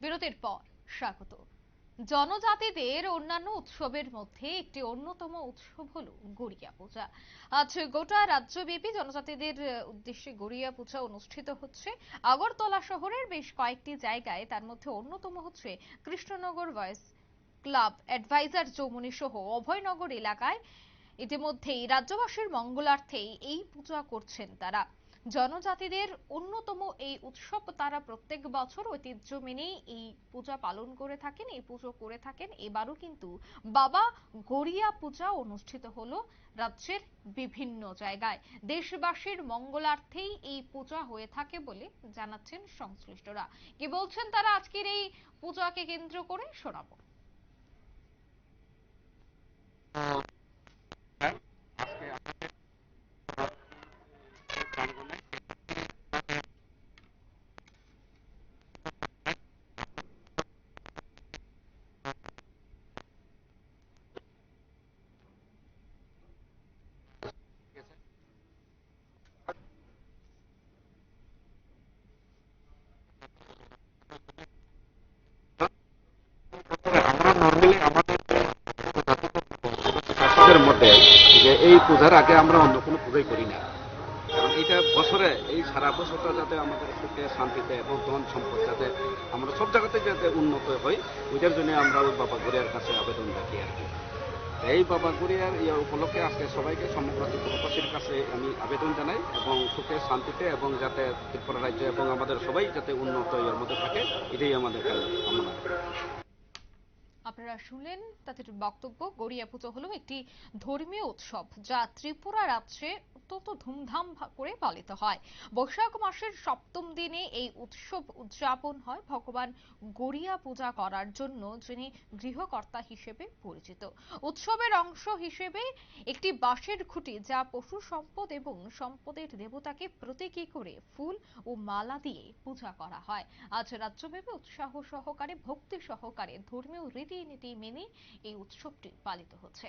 বিরতির পর স্বাগত। জনজাতিদের অন্যান্য উৎসবের মধ্যে একটি অন্যতম উৎসব হলো গড়িয়া পূজা। আজ গোটা রাজ্যব্যাপী জনজাতিদের উদ্দেশ্যে গড়িয়া পূজা অনুষ্ঠিত হচ্ছে। আগরতলা শহরের বেশ কয়েকটি জায়গায় তার মধ্যে অন্যতম হচ্ছে Krishnanagar voice club adviser Choumuni সহ অভয়নগর এলাকায়। ইতিমধ্যেই রাজ্যবাসীর মঙ্গলার্থেই এই পূজা করছেন তারা। জনজাতিদের অন্যতম এই উৎসব। তারা প্রত্যেক বছর ঐতিহ্য মেনেই এই পূজা পালন করে থাকেন, এই পুজো করে থাকেন। এবারও কিন্তু বাবা গড়িয়া পূজা অনুষ্ঠিত হলো রাজ্যের বিভিন্ন জায়গায়। দেশবাসীর মঙ্গলার্থেই এই পূজা হয়ে থাকে বলে জানাচ্ছেন সংশ্লিষ্টরা। কি বলছেন তারা? আজকের এই পূজাকে কেন্দ্র করে শোনাবো। আমরা নর্মালি আমাদের শাসকের মধ্যে যে এই পূজার আগে আমরা অন্য কোনো পূজাই করি না। কারণ এটা বছরে, এই সারা বছরটা যাতে আমাদের সুখে, শান্তিতে, এবং ধন সম্পদ যাতে আমরা সব জায়গাতে যাতে উন্নত হয়, ওইটার জন্য আমরা ওই বাবা গড়িয়ার কাছে আবেদন রাখি আর কি। এই বাবা গড়িয়ার ইয়ে উপলক্ষে আজকে সবাইকে সমগ্র ত্রিপুরাবাসীর কাছে আমি আবেদন জানাই, এবং সুখে, শান্তিতে, এবং যাতে ত্রিপুরা রাজ্য এবং আমাদের সবাই যাতে উন্নত এর মধ্যে থাকে, এটাই আমাদের কামনা। আপনারা শুনলেন তাদের বক্তব্য গড়িয়া পুজো হলো একটি ধর্মীয় উৎসব যা ত্রিপুরা রাজ্যে অত্যন্ত ধুমধাম করে পালিত হয়। বৈশাখ মাসের সপ্তম দিনে এই উৎসব উদযাপন হয় ভগবান গড়িয়া পূজা করার জন্য, যিনি গৃহকর্তা হিসেবে পরিচিত। উৎসবের অংশ হিসেবে একটি বাঁশের খুঁটি যা পশু সম্পদ এবং সম্পদের দেবতাকে প্রতীকী করে ফুল ও মালা দিয়ে পূজা করা হয়। আজ রাজ্যব্যাপী উৎসাহ সহকারে, ভক্তি সহকারে ধর্মীয় রীতিনীতি মেনে এই উৎসবটি পালিত হচ্ছে।